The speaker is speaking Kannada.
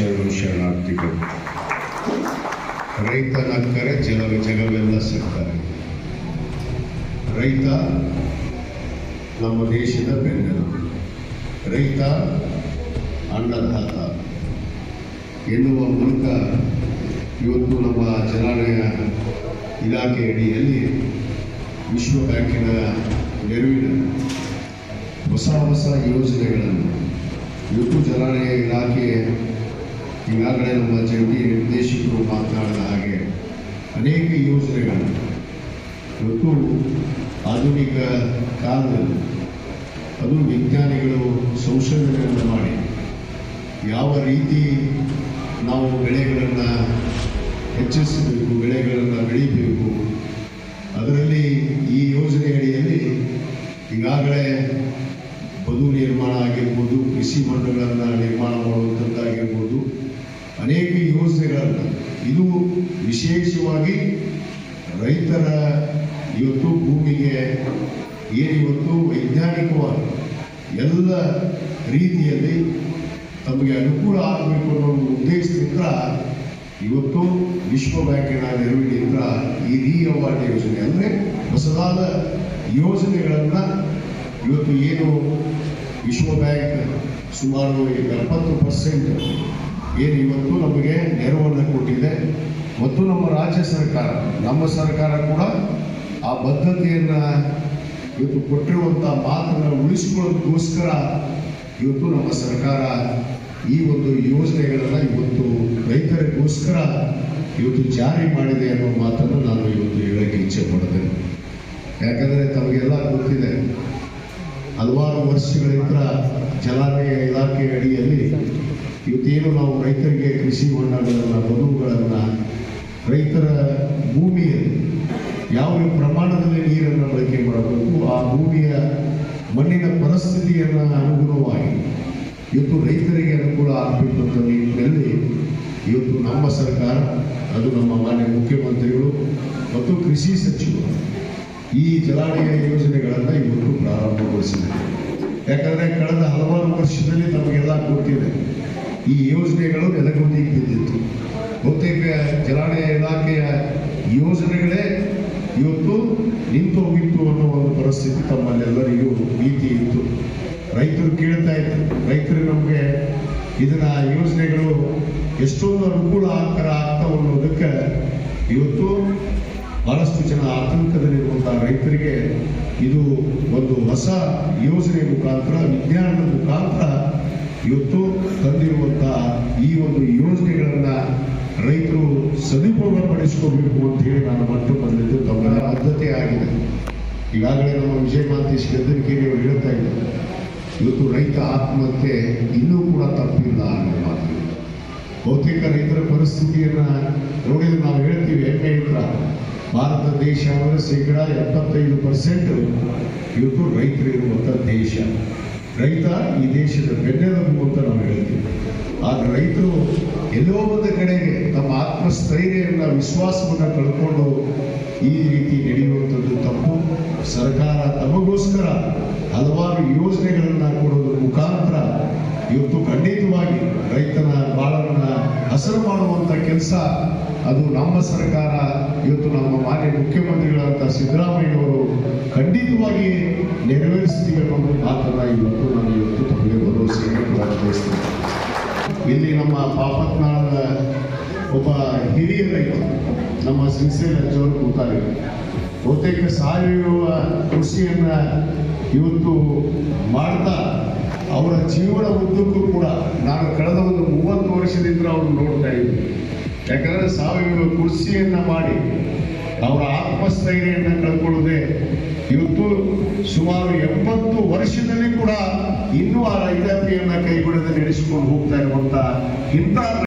ಶರಣಾರ್ಥಿಗಳು ರೈತನ ಕರೆ ಜನರು ಜಗವೆಲ್ಲ ಸಿಗ್ತಾರೆ ರೈತ ನಮ್ಮ ದೇಶದ ಬೆನ್ನೆಲುಬು. ರೈತ ಅನ್ನದಾತ ಎನ್ನುವ ಮೂಲಕ ಇವತ್ತು ನಮ್ಮ ಜಲಾನಯ ಇಲಾಖೆ ಅಡಿಯಲ್ಲಿ ವಿಶ್ವ ಬ್ಯಾಂಕಿನ ನೆರವಿನ ಹೊಸ ಹೊಸ ಯೋಜನೆಗಳನ್ನು ಇವತ್ತು ಜಲಾನಯ ಇಲಾಖೆ ಈಗಾಗಲೇ ನಮ್ಮ ಜಂಟಿ ನಿರ್ದೇಶಕರು ಮಾತನಾಡಿದ ಹಾಗೆ ಅನೇಕ ಯೋಜನೆಗಳು ಇವತ್ತು ಆಧುನಿಕ ಕಾಲದಲ್ಲಿ ಅದು ವಿಜ್ಞಾನಿಗಳು ಸಂಶೋಧನೆಯನ್ನು ಮಾಡಿ ಯಾವ ರೀತಿ ನಾವು ಬೆಳೆಗಳನ್ನು ಹೆಚ್ಚಿಸಬೇಕು, ಬೆಳೆಗಳನ್ನು ಬೆಳಿಬೇಕು. ಅದರಲ್ಲಿ ಈ ಯೋಜನೆ ಅಡಿಯಲ್ಲಿ ಈಗಾಗಲೇ ಬದು ನಿರ್ಮಾಣ ಆಗಿರ್ಬೋದು, ಕೃಷಿ ಹೊಂಡಗಳನ್ನು ನಿರ್ಮಾಣ ಮಾಡುವಂಥದ್ದಾಗಿರ್ಬೋದು ಅನೇಕ ಯೋಜನೆಗಳನ್ನು. ಇದು ವಿಶೇಷವಾಗಿ ರೈತರ ಇವತ್ತು ಭೂಮಿಗೆ ಏನಿವತ್ತು ವೈಜ್ಞಾನಿಕವಾಗಿ ಎಲ್ಲ ರೀತಿಯಲ್ಲಿ ತಮಗೆ ಅನುಕೂಲ ಆಗಬೇಕು ಅನ್ನೋ ಒಂದು ಉದ್ದೇಶದಿಂದ ಇವತ್ತು ವಿಶ್ವ ಬ್ಯಾಂಕಿನ ನೆರವಿನಿಂದ ಈ ರೀ ಯೋಜನೆ ಅಂದರೆ ಹೊಸದಾದ ಯೋಜನೆಗಳನ್ನು ಇವತ್ತು ಏನು ವಿಶ್ವ ಬ್ಯಾಂಕ್ ಸುಮಾರು ಎಪ್ಪತ್ತು ಪರ್ಸೆಂಟ್ ಏನು ಇವತ್ತು ನಮಗೆ ನೆರವನ್ನು ಕೊಟ್ಟಿದೆ. ಮತ್ತು ನಮ್ಮ ರಾಜ್ಯ ಸರ್ಕಾರ, ನಮ್ಮ ಸರ್ಕಾರ ಕೂಡ ಆ ಬದ್ಧತೆಯನ್ನು ಇವತ್ತು ಕೊಟ್ಟಿರುವಂಥ ಮಾತನ್ನು ಉಳಿಸಿಕೊಳ್ಳೋದಕ್ಕೋಸ್ಕರ ಇವತ್ತು ನಮ್ಮ ಸರ್ಕಾರ ಈ ಒಂದು ಯೋಜನೆಗಳನ್ನು ಇವತ್ತು ರೈತರಿಗೋಸ್ಕರ ಇವತ್ತು ಜಾರಿ ಮಾಡಿದೆ ಅನ್ನೋ ಮಾತನ್ನು ನಾನು ಇವತ್ತು ಹೇಳೋಕ್ಕೆ ಇಚ್ಛೆ ಪಡ್ತೇನೆ ಯಾಕಂದರೆ ತಮಗೆಲ್ಲ ಗೊತ್ತಿದೆ, ಹಲವಾರು ವರ್ಷಗಳಿಂದ ಜಲಾನಯ ಇಲಾಖೆ ಅಡಿಯಲ್ಲಿ ಇವತ್ತೇನು ನಾವು ರೈತರಿಗೆ ಕೃಷಿ ಹೊಂಡಗಳನ್ನು, ಬದುಕುಗಳನ್ನು, ರೈತರ ಭೂಮಿಯಲ್ಲಿ ಯಾವ ಪ್ರಮಾಣದಲ್ಲಿ ನೀರನ್ನು ಬಳಕೆ ಮಾಡಬೇಕು, ಆ ಭೂಮಿಯ ಮಣ್ಣಿನ ಪರಿಸ್ಥಿತಿಯನ್ನು ಅನುಗುಣವಾಗಿ ಇವತ್ತು ರೈತರಿಗೆ ಅನುಕೂಲ ಆಗಬೇಕು ಅಂತ ನಿಟ್ಟಿನಲ್ಲಿ ಇವತ್ತು ನಮ್ಮ ಸರ್ಕಾರ, ಅದು ನಮ್ಮ ಮಾನ್ಯ ಮುಖ್ಯಮಂತ್ರಿಗಳು ಮತ್ತು ಕೃಷಿ ಸಚಿವರು ಈ ಜಲಾನಯ ಯೋಜನೆಗಳನ್ನು ಇವತ್ತು ಪ್ರಾರಂಭಗೊಳಿಸಿದೆ ಯಾಕಂದರೆ ಕಳೆದ ಹಲವಾರು ವರ್ಷದಲ್ಲಿ ನಮಗೆಲ್ಲ ಗೊತ್ತಿದೆ ಈ ಯೋಜನೆಗಳು ನೆಲಗುದಿಗೆ ಬಿದ್ದಿತ್ತು. ಬಹುತೇಕ ಜಲಾನಯ ಇಲಾಖೆಯ ಯೋಜನೆಗಳೇ ಇವತ್ತು ನಿಂತು ಹೋಗಿತ್ತು ಅನ್ನೋ ಒಂದು ಪರಿಸ್ಥಿತಿ ತಮ್ಮಲ್ಲೆಲ್ಲರಿಗೂ ಭೀತಿ ಇತ್ತು. ರೈತರು ಕೇಳ್ತಾ ಇತ್ತು ರೈತರು ನಮಗೆ ಇದನ್ನ ಯೋಜನೆಗಳು ಎಷ್ಟೊಂದು ಅನುಕೂಲ ಆಗ್ತಾರ ಆಗ್ತಾವ ಅನ್ನೋದಕ್ಕೆ ಇವತ್ತು ಬಹಳಷ್ಟು ಜನ ಆತಂಕದಲ್ಲಿರುವಂತಹ ರೈತರಿಗೆ ಇದು ಒಂದು ಹೊಸ ಯೋಜನೆ ಮುಖಾಂತರ, ವಿಜ್ಞಾನದ ಮುಖಾಂತರ ಇವತ್ತು ತಂದಿರುವಂತಹ ಈ ಒಂದು ಯೋಜನೆಗಳನ್ನ ರೈತರು ಸದುಪಯೋಗ ಪಡಿಸ್ಕೋಬೇಕು ಅಂತ ಹೇಳಿ ನಾನು ಮತ್ತೆ ಬಂದಿದ್ದು ತಮ್ಮ ಆದ್ಯತೆ ಆಗಿದೆ. ಈಗಾಗಲೇ ನಮ್ಮ ವಿಜಯ ಮಾಂತೇಶ್ ಗದ್ದರಿಕೆರೆ ಅವರು ಹೇಳ್ತಾ ಇದ್ದರು ಇವತ್ತು ರೈತ ಆತ್ಮಹತ್ಯೆ ಇನ್ನೂ ಕೂಡ ತಪ್ಪಿಲ್ಲ ಅನ್ನೋ ಮಾತು. ಬಹುತೇಕ ರೈತರ ಪರಿಸ್ಥಿತಿಯನ್ನ ನೋಡಿದ್ರೆ ನಾವು ಹೇಳ್ತೀವಿ ಹೆಮ್ಮೆ ಇದ್ರ ಭಾರತ ದೇಶ ಅಂದರೆ ಶೇಕಡ ಎಪ್ಪತ್ತೈದು ಪರ್ಸೆಂಟ್ ಇವತ್ತು ರೈತರು ಇರುವಂಥ ದೇಶ. ರೈತ ಈ ದೇಶದ ಬೆನ್ನೆಲುಬು ಅಂತ ನಾವು ಹೇಳ್ತೀವಿ. ಆದ್ರೆ ರೈತರು ಎಲ್ಲೋ ಒಂದು ಕಡೆಗೆ ತಮ್ಮ ಆತ್ಮಸ್ಥೈರ್ಯವನ್ನು ವಿಶ್ವಾಸವನ್ನು ಕಳ್ಕೊಂಡು ಈ ರೀತಿ ನಡೆಯುವಂಥದ್ದು ತಪ್ಪು. ಸರ್ಕಾರ ತಮಗೋಸ್ಕರ ಹಲವಾರು ಯೋಜನೆಗಳನ್ನು ಕೊಡೋದ್ರ ಮುಖಾಂತರ ಇವತ್ತು ಖಂಡಿತವಾಗಿ ರೈತನ ಬಾಳನ್ನ ಹಸರು ಮಾಡುವಂಥ ಕೆಲಸ ಅದು ನಮ್ಮ ಸರ್ಕಾರ, ಇವತ್ತು ನಮ್ಮ ಮಾನ್ಯ ಮುಖ್ಯಮಂತ್ರಿಗಳಾದಂಥ ಸಿದ್ದರಾಮಯ್ಯನವರು ಖಂಡಿತವಾಗಿ ನೆರವೇರಿಸ್ತೀವಿ ಅನ್ನೋ ನಮ್ಮ ಪಾಪತ್ನಾಳದ ಒಬ್ಬ ಹಿರಿಯ ರೈತ, ನಮ್ಮ ಸಿನ್ಸೇರ್ ಅಜ್ಜವರು ಕೂತಾರೆ ಬಹುತೇಕ ಸಾವಯವ ಕೃಷಿಯನ್ನ ಇವತ್ತು ಮಾಡ್ತಾ ಅವರ ಜೀವನ ಉದ್ದಕ್ಕೂ ಕೂಡ ನಾನು ಕಳೆದ ಒಂದು ಮೂವತ್ತು ವರ್ಷದಿಂದ ಅವ್ರು ನೋಡ್ತಾ ಇದ್ದೀನಿ. ಯಾಕಂದ್ರೆ ಸಾವಯವ ಕೃಷಿಯನ್ನ ಮಾಡಿ ಅವರ ಆತ್ಮಸ್ಥೈರ್ಯವನ್ನು ಕಳ್ಕೊಳ್ಳದೆ ಸುಮಾರು ಎಂಬತ್ತು ವರ್ಷದಲ್ಲಿ ಕೂಡ ಇನ್ನೂ ಆ ರೈತಾಪಿಯನ್ನ ಕೈಬಿಡದೆ ನಡೆಸಿಕೊಂಡು ಹೋಗ್ತಾ ಇರುವಂತ ಇಂಥ